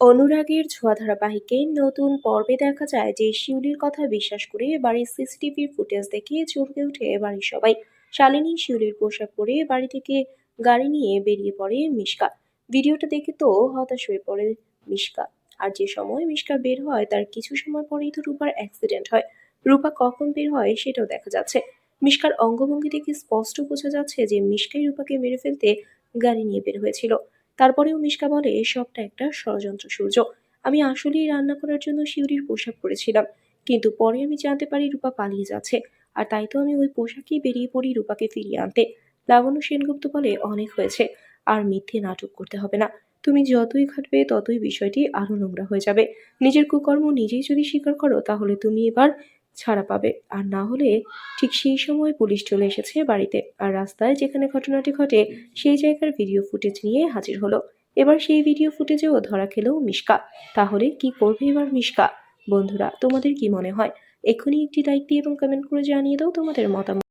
অনুরাগের ছোঁয়া ধারাবাহিকের নতুন পর্বে দেখা যায় যে শিউলির কথা বিশ্বাস করে বাড়ির সিসিটিভির ফুটেজ দেখে চমকে উঠে বাড়ির সবাই। শালিনী শিউলির পোশাক পরে বাড়ি থেকে গাড়ি নিয়ে বেরিয়ে পড়ে মিশকা। ভিডিওটা দেখে তো হতাশ হয়ে পড়ে মিশকা। আর যে সময় মিশকা বের হয়, তার কিছু সময় পরেই তো রূপার অ্যাক্সিডেন্ট হয়। রূপা কখন বের হয় সেটাও দেখা যাচ্ছে। মিশকার অঙ্গভঙ্গি দেখে স্পষ্ট বোঝা যাচ্ছে যে মিশকাই রূপাকে মেরে ফেলতে গাড়ি নিয়ে বের হয়েছিল। তারপরেও মিশকা বলে সবটা একটা ষড়যন্ত্র, সূর্য। আমি আসলেই রান্না করার জন্য শিউরির পোশাক পরেছিলাম। কিন্তু পরে আমি জানতে পারি রূপা পালিয়ে যাচ্ছে। আর তাই তো আমি ওই পোশাকেই বেরিয়ে পড়ি রূপাকে ফিরিয়ে আনতে। লাবণ্য সেনগুপ্ত বলে, অনেক হয়েছে। আর মিথ্যে নাটক করতে হবে না। তুমি যতই খাটবে ততই বিষয়টি আরও নোংরা হয়ে যাবে। নিজের কুকর্ম নিজেই যদি স্বীকার করো, তাহলে তুমি এবার ছাড়া পাবে। আর না হলে ঠিক সেই সময় পুলিশ চলে এসেছে বাড়িতে। আর রাস্তায় যেখানে ঘটনাটি ঘটে, সেই জায়গার ভিডিও ফুটেজ নিয়ে হাজির হলো। এবার সেই ভিডিও ফুটেজেও ধরা খেলো মিশকা। তাহলে কি করবে এবার মিশকা? বন্ধুরা, তোমাদের কি মনে হয়? এক্ষুনি একটি লাইক দিয়ে এবং কমেন্ট করে জানিয়ে দাও তোমাদের মতামত।